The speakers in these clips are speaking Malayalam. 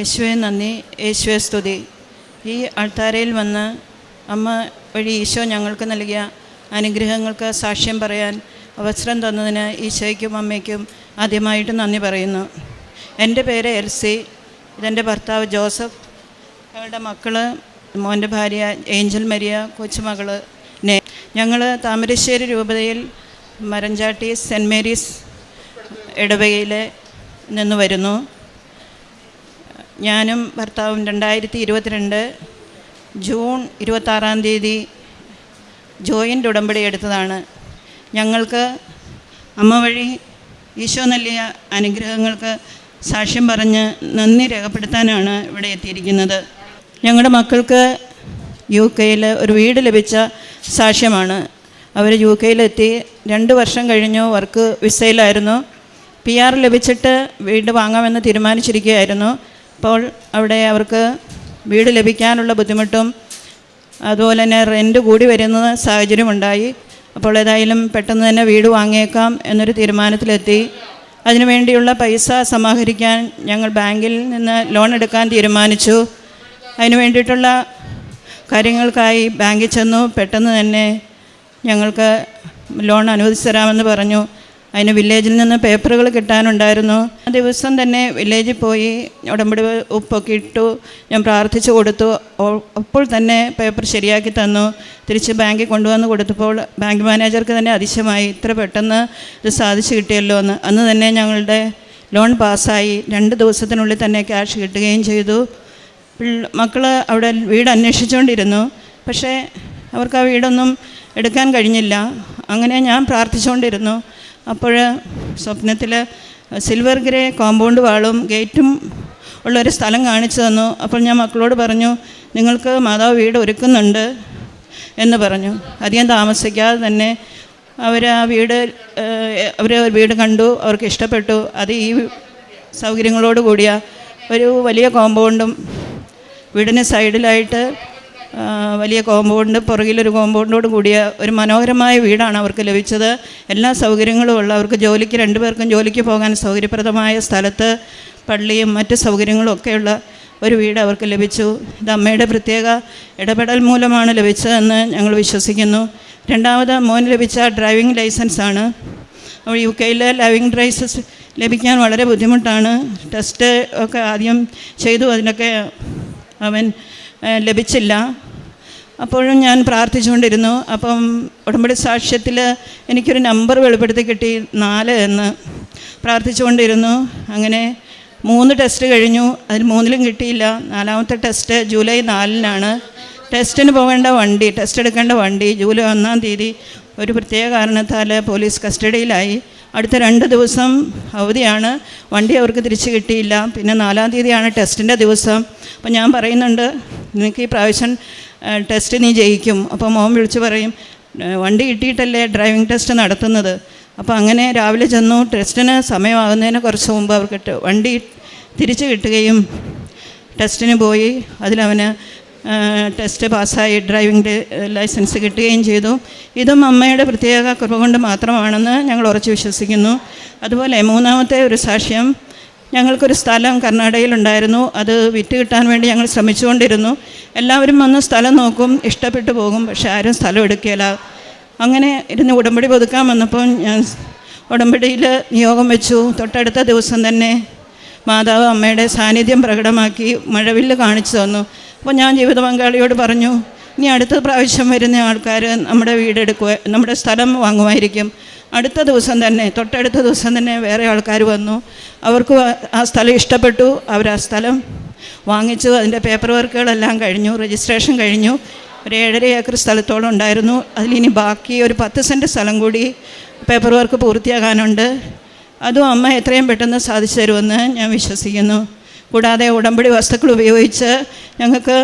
യേശുവെ നന്ദി. യേശുവെ സ്തുതി. ഈ അൾത്താരയിൽ വന്ന് അമ്മ വഴി ഈശോ ഞങ്ങൾക്ക് നൽകിയ അനുഗ്രഹങ്ങൾക്ക് സാക്ഷ്യം പറയാൻ അവസരം തന്നതിന് ഈശോയ്ക്കും അമ്മയ്ക്കും ആദ്യമായിട്ട് നന്ദി പറയുന്നു. എന്റെ പേര് എൽസി. ഇതെന്റെ ഭർത്താവ് ജോസഫ്. ഞങ്ങളുടെ മക്കൾ മോന്റെ ഭാര്യ ഏഞ്ചൽ മരിയ കൊച്ചുമകൾ നേ. ഞങ്ങൾ താമരശ്ശേരി രൂപതയിൽ മരഞ്ചാട്ടി സെന്റ് മേരീസ് ഇടവകയിൽ നിന്ന് വരുന്നു. ഞാനും ഭർത്താവും രണ്ടായിരത്തി ഇരുപത്തിരണ്ട് ജൂൺ ഇരുപത്താറാം തീയതി ജോയിന്റ് ഉടമ്പടി എടുത്തതാണ്. ഞങ്ങൾക്ക് അമ്മ വഴി ഈശോ നൽകിയ അനുഗ്രഹങ്ങൾക്ക് സാക്ഷ്യം പറഞ്ഞ് നന്ദി രേഖപ്പെടുത്താനാണ് ഇവിടെ എത്തിയിരിക്കുന്നത്. ഞങ്ങളുടെ മക്കൾക്ക് യു കെയിൽ ഒരു വീട് ലഭിച്ച സാക്ഷ്യമാണ്. അവർ യു കെയിലെത്തി രണ്ട് വർഷം കഴിഞ്ഞു വർക്ക് വിസയിലായിരുന്നു. പി ആർ ലഭിച്ചിട്ട് വീട് വാങ്ങാമെന്ന് തീരുമാനിച്ചിരിക്കുകയായിരുന്നു. അപ്പോൾ അവിടെ അവർക്ക് വീട് ലഭിക്കാനുള്ള ബുദ്ധിമുട്ടും അതുപോലെ തന്നെ റെന്റ് കൂടി വരുന്ന സാഹചര്യമുണ്ടായി അപ്പോൾ ഏതായാലും പെട്ടെന്ന് തന്നെ വീട് വാങ്ങിയേക്കാം എന്നൊരു തീരുമാനത്തിലെത്തി. അതിനുവേണ്ടിയുള്ള പൈസ സമാഹരിക്കാൻ ഞങ്ങൾ ബാങ്കിൽ നിന്ന് ലോൺ എടുക്കാൻ തീരുമാനിച്ചു. അതിനു വേണ്ടിയിട്ടുള്ള കാര്യങ്ങൾക്കായി ബാങ്കിൽ ചെന്നു. പെട്ടെന്ന് തന്നെ ഞങ്ങൾക്ക് ലോൺ അനുവദിച്ചു തരാമെന്ന് പറഞ്ഞു. അതിന് വില്ലേജിൽ നിന്ന് പേപ്പറുകൾ കിട്ടാനുണ്ടായിരുന്നു. ആ ദിവസം തന്നെ വില്ലേജിൽ പോയി ഉടമ്പടി ഉപ്പൊക്കെ ഇട്ടു ഞാൻ പ്രാർത്ഥിച്ചു കൊടുത്തു. അപ്പോൾ തന്നെ പേപ്പർ ശരിയാക്കി തന്നു. തിരിച്ച് ബാങ്കിൽ കൊണ്ടുവന്ന് കൊടുത്തപ്പോൾ ബാങ്ക് മാനേജർക്ക് തന്നെ അതിശയമായി ഇത്ര പെട്ടെന്ന് ഇത് സാധിച്ചു കിട്ടിയല്ലോ എന്ന്. അന്ന് തന്നെ ഞങ്ങളുടെ ലോൺ പാസ്സായി. രണ്ട് ദിവസത്തിനുള്ളിൽ തന്നെ ക്യാഷ് കിട്ടുകയും ചെയ്തു. മക്കൾ അവിടെ വീട് അന്വേഷിച്ചുകൊണ്ടിരുന്നു. പക്ഷേ അവർക്ക് ആ വീടൊന്നും എടുക്കാൻ കഴിഞ്ഞില്ല. അങ്ങനെ ഞാൻ പ്രാർത്ഥിച്ചുകൊണ്ടിരുന്നു. അപ്പോൾ സ്വപ്നത്തിൽ സിൽവർ ഗ്രേ കോമ്പൗണ്ട് വാളും ഗേറ്റും ഉള്ളൊരു സ്ഥലം കാണിച്ചു തന്നു. അപ്പോൾ ഞാൻ മക്കളോട് പറഞ്ഞു നിങ്ങൾക്ക് മാതാവ് വീട് ഒരുക്കുന്നുണ്ട് എന്ന് പറഞ്ഞു. അധികം താമസിക്കാതെ തന്നെ അവർ ആ വീട് അവർ വീട് കണ്ടു അവർക്ക് ഇഷ്ടപ്പെട്ടു. അത് ഈ സൗകര്യങ്ങളോട് കൂടിയ ഒരു വലിയ കോമ്പൗണ്ടും വീടിന് സൈഡിലായിട്ട് വലിയ കോമ്പൗണ്ട് പുറകിലൊരു കോമ്പൗണ്ടോട് കൂടിയ ഒരു മനോഹരമായ വീടാണ് അവർക്ക് ലഭിച്ചത്. എല്ലാ സൗകര്യങ്ങളും ഉള്ള അവർക്ക് ജോലിക്ക് രണ്ടുപേർക്കും ജോലിക്ക് പോകാൻ സൗകര്യപ്രദമായ സ്ഥലത്ത് പള്ളിയും മറ്റ് സൗകര്യങ്ങളും ഒക്കെയുള്ള ഒരു വീട് അവർക്ക് ലഭിച്ചു. ഇത് അമ്മയുടെ പ്രത്യേക ഇടപെടൽ മൂലമാണ് ലഭിച്ചതെന്ന് ഞങ്ങൾ വിശ്വസിക്കുന്നു. രണ്ടാമത് മോന് ലഭിച്ച ഡ്രൈവിംഗ് ലൈസൻസാണ്. അപ്പോൾ യു കെയിലെ ഡ്രൈവിംഗ് ലൈസൻസ് ലഭിക്കാൻ വളരെ ബുദ്ധിമുട്ടാണ്. ടെസ്റ്റ് ഒക്കെ ആദ്യം ചെയ്തു അതിനൊക്കെ അവൻ ലഭിച്ചില്ല. അപ്പോഴും ഞാൻ പ്രാർത്ഥിച്ചുകൊണ്ടിരുന്നു. അപ്പം ഉടമ്പടി സാക്ഷ്യത്തിൽ എനിക്കൊരു നമ്പർ വെളിപ്പെടുത്തി കിട്ടി നാല് എന്ന് പ്രാർത്ഥിച്ചുകൊണ്ടിരുന്നു. അങ്ങനെ മൂന്ന് ടെസ്റ്റ് കഴിഞ്ഞു. അതിൽ മൂന്നിലും കിട്ടിയില്ല. നാലാമത്തെ ടെസ്റ്റ് ജൂലൈ നാലിനാണ്. ടെസ്റ്റിന് പോകേണ്ട വണ്ടി ടെസ്റ്റ് എടുക്കേണ്ട വണ്ടി ജൂലൈ ഒന്നാം തീയതി ഒരു പ്രത്യേക കാരണത്താൽ പോലീസ് കസ്റ്റഡിയിലായി. അടുത്ത രണ്ട് ദിവസം അവധിയാണ്. വണ്ടി അവർക്ക് തിരിച്ച് കിട്ടിയില്ല. പിന്നെ നാലാം തീയതിയാണ് ടെസ്റ്റിന്റെ ദിവസം. അപ്പം ഞാൻ പറയുന്നുണ്ട് നിനക്ക് ഈ പ്രാവശ്യം ടെസ്റ്റ് നീ ജയിക്കും. അപ്പോൾ മോൻ വിളിച്ച് പറയും വണ്ടി കിട്ടിയിട്ടല്ലേ ഡ്രൈവിംഗ് ടെസ്റ്റ് നടത്തുന്നത്? അപ്പോൾ അങ്ങനെ രാവിലെ ചെന്നു. ടെസ്റ്റിന് സമയമാകുന്നതിന് കുറച്ച് മുമ്പ് അവർക്ക് വണ്ടി തിരിച്ച് കിട്ടുകയും ടെസ്റ്റിന് പോയി. അതിലവന് ടെസ്റ്റ് പാസ്സായി ഡ്രൈവിംഗ് ലൈസൻസ് കിട്ടുകയും ചെയ്തു. ഇതും അമ്മയുടെ പ്രത്യേക കൃപ കൊണ്ട് മാത്രമാണെന്ന് ഞങ്ങൾ ഉറച്ചു വിശ്വസിക്കുന്നു. അതുപോലെ മൂന്നാമത്തെ ഒരു സാക്ഷ്യം ഞങ്ങൾക്കൊരു സ്ഥലം കർണാടകയിലുണ്ടായിരുന്നു അത് വിറ്റ് കിട്ടാൻ വേണ്ടി ഞങ്ങൾ ശ്രമിച്ചുകൊണ്ടിരുന്നു. എല്ലാവരും വന്ന് സ്ഥലം നോക്കും ഇഷ്ടപ്പെട്ടു പോകും പക്ഷെ ആരും സ്ഥലം എടുക്കുകയില്ല. അങ്ങനെ ഇരുന്ന് ഉടമ്പടി പുതുക്കാൻ വന്നപ്പോൾ ഞാൻ ഉടമ്പടിയിൽ നിയോഗം വെച്ചു. തൊട്ടടുത്ത ദിവസം തന്നെ മാതാവ് അമ്മയുടെ സാന്നിധ്യം പ്രകടമാക്കി മഴവില്ല് കാണിച്ചു തന്നു. അപ്പോൾ ഞാൻ ജീവിത പങ്കാളിയോട് പറഞ്ഞു ഇനി അടുത്ത പ്രാവശ്യം വരുന്ന ആൾക്കാർ നമ്മുടെ വീടെടുക്കുക നമ്മുടെ സ്ഥലം വാങ്ങുമായിരിക്കും. അടുത്ത ദിവസം തന്നെ തൊട്ടടുത്ത ദിവസം തന്നെ വേറെ ആൾക്കാർ വന്നു. അവർക്ക് ആ സ്ഥലം ഇഷ്ടപ്പെട്ടു. അവർ ആ സ്ഥലം വാങ്ങിച്ചു. അതിന്റെ പേപ്പർ വർക്കുകളെല്ലാം കഴിഞ്ഞു. രജിസ്ട്രേഷൻ കഴിഞ്ഞു. ഒരു ഏഴര ഏക്കർ സ്ഥലത്തോളം ഉണ്ടായിരുന്നു. അതിലിനി ബാക്കി ഒരു പത്ത് സെന്റ് സ്ഥലം കൂടി പേപ്പർ വർക്ക് പൂർത്തിയാകാനുണ്ട്. അതും അമ്മ എത്രയും പെട്ടെന്ന് സാധിച്ചു തരുമെന്ന് ഞാൻ വിശ്വസിക്കുന്നു. കൂടാതെ ഉടമ്പടി വസ്തുക്കൾ ഉപയോഗിച്ച് ഞങ്ങൾക്ക്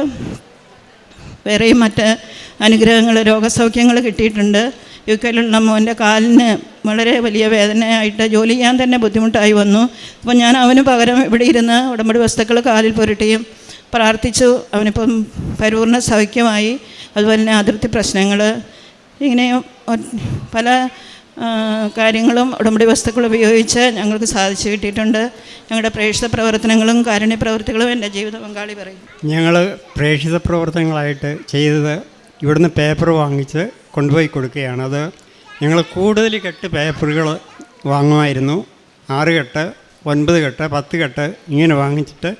വേറെയും മറ്റ് അനുഗ്രഹങ്ങൾ രോഗസൗഖ്യങ്ങൾ കിട്ടിയിട്ടുണ്ട്. യു കെയിലുള്ള മോന്റെ കാലിന് വളരെ വലിയ വേദനയായിട്ട് ജോലി ചെയ്യാൻ തന്നെ ബുദ്ധിമുട്ടായി വന്നു. അപ്പോൾ ഞാൻ അവന് പകരം ഇവിടെ ഇരുന്ന് ഉടമ്പടി വസ്തുക്കൾ കാലിൽ പുരട്ടിയും പ്രാർത്ഥിച്ചു. അവനിപ്പം പരിപൂർണ സൗഖ്യമായി. അതുപോലെ തന്നെ അതിർത്തി പ്രശ്നങ്ങൾ. ഇങ്ങനെ പല കാര്യങ്ങളും ഉടമ്പടി വസ്തുക്കൾ ഉപയോഗിച്ച് ഞങ്ങൾക്ക് സാധിച്ചു കിട്ടിയിട്ടുണ്ട്. ഞങ്ങളുടെ പ്രേക്ഷിത പ്രവർത്തനങ്ങളും കാരുണ്യ പ്രവർത്തികളും എന്റെ ജീവിത പങ്കാളി പറയും. ഞങ്ങൾ പ്രേക്ഷിത പ്രവർത്തനങ്ങളായിട്ട് ചെയ്തത് ഇവിടുന്ന് പേപ്പർ വാങ്ങിച്ച് കൊണ്ടുപോയി കൊടുക്കുകയാണ്. അത് ഞങ്ങൾ കൂടുതൽ കെട്ട് പേപ്പറുകൾ വാങ്ങുമായിരുന്നു. ആറ് കെട്ട് ഒൻപത് കെട്ട് പത്ത് കെട്ട് ഇങ്ങനെ വാങ്ങിച്ചിട്ട്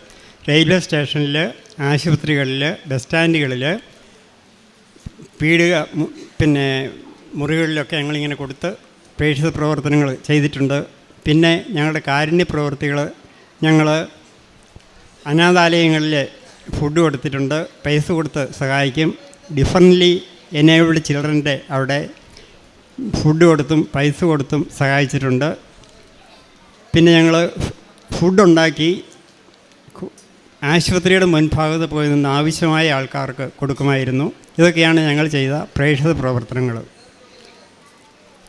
റെയിൽവേ സ്റ്റേഷനിൽ ആശുപത്രികളിൽ ബസ് സ്റ്റാൻഡുകളിൽ പീടിക പിന്നെ മുറികളിലൊക്കെ ഞങ്ങളിങ്ങനെ കൊടുത്ത് പ്രേക്ഷിത പ്രവർത്തനങ്ങൾ ചെയ്തിട്ടുണ്ട്. പിന്നെ ഞങ്ങളുടെ കാരുണ്യ പ്രവർത്തികൾ ഞങ്ങൾ അനാഥാലയങ്ങളിൽ ഫുഡ് കൊടുത്തിട്ടുണ്ട്. പൈസ കൊടുത്ത് സഹായിക്കും. ഡിഫറന്റ്ലി എനേബിൾഡ് ചിൽഡ്രന്റെ അവിടെ ഫുഡ് കൊടുത്തും പൈസ കൊടുത്തും സഹായിച്ചിട്ടുണ്ട്. പിന്നെ ഞങ്ങൾ ഫുഡ് ഉണ്ടാക്കി കു- ആശുപത്രിയുടെ മുൻഭാഗത്ത് പോയി നിന്ന് ആവശ്യമായ ആൾക്കാർക്ക് കൊടുക്കുമായിരുന്നു. ഇതൊക്കെയാണ് ഞങ്ങൾ ചെയ്ത പ്രേക്ഷിത പ്രവർത്തനങ്ങൾ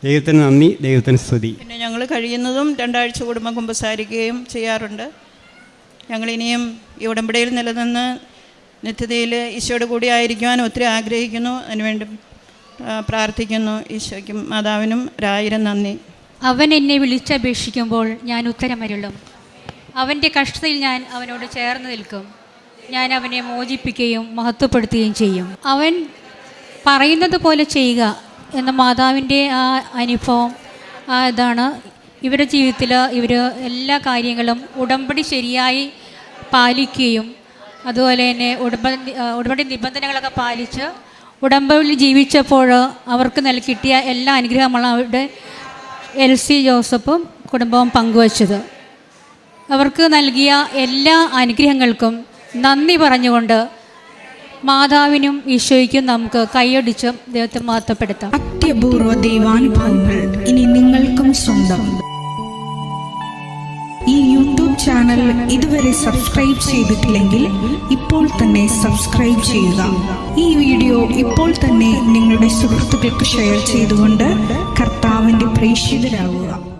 ദൈവത്തിന് നന്ദി ദൈവത്തിന് സ്തുതി. പിന്നെ ഞങ്ങൾ കഴിയുന്നതും രണ്ടാഴ്ച കുടുംബം കുമ്പസാരിക്കുകയും ചെയ്യാറുണ്ട്. ഞങ്ങളിനിയും ഈ ഉടമ്പടിയിൽ നിലനിന്ന് നിത്യതയിൽ ഈശോയുടെ കൂടി ആയിരിക്കുവാൻ ഒത്തിരി ആഗ്രഹിക്കുന്നു. അതിനുവേണ്ടി പ്രാർത്ഥിക്കുന്നു ഈശോയ്ക്കും മാതാവിനും ഒരായിരം നന്ദി. അവൻ എന്നെ വിളിച്ചപേക്ഷിക്കുമ്പോൾ ഞാൻ ഉത്തരമരുളും. അവന്റെ കഷ്ടതയിൽ ഞാൻ അവനോട് ചേർന്ന് നിൽക്കും. ഞാൻ അവനെ മോചിപ്പിക്കുകയും മഹത്വപ്പെടുത്തുകയും ചെയ്യും. അവൻ പറയുന്നത് പോലെ ചെയ്യുക എന്ന മാതാവിന്റെ ആ അനുഭവം ആ ഇതാണ്. ഇവരുടെ ജീവിതത്തിൽ ഇവർ എല്ലാ കാര്യങ്ങളും ഉടമ്പടി ശരിയായി പാലിക്കുകയും അതുപോലെ തന്നെ ഉടമ്പടി ഉടമ്പടി നിബന്ധനകളൊക്കെ പാലിച്ച് ഉടമ്പടി ജീവിച്ചപ്പോൾ അവർക്ക് നൽകി കിട്ടിയ എല്ലാ അനുഗ്രഹങ്ങളും അവരുടെ എൽ സി ജോസഫും കുടുംബവും പങ്കുവച്ചത്. അവർക്ക് നൽകിയ എല്ലാ അനുഗ്രഹങ്ങൾക്കും നന്ദി പറഞ്ഞുകൊണ്ട് മാതാവിനും ഈശോയ്ക്കും നമുക്ക് കൈയടിച്ച് ദൈവത്തെ മഹത്വപ്പെടുത്താം. അത്യപൂർവ ദൈവാനുഭവങ്ങൾ ഇനി നിങ്ങൾക്കും സ്വന്തം. ഈ യൂട്യൂബ് ചാനൽ ഇതുവരെ സബ്സ്ക്രൈബ് ചെയ്തിട്ടില്ലെങ്കിൽ ഇപ്പോൾ തന്നെ സബ്സ്ക്രൈബ് ചെയ്യുക. ഈ വീഡിയോ ഇപ്പോൾ തന്നെ നിങ്ങളുടെ സുഹൃത്തുക്കൾക്ക് ഷെയർ ചെയ്തുകൊണ്ട് കർത്താവിന്റെ പ്രേക്ഷിതരാകുക.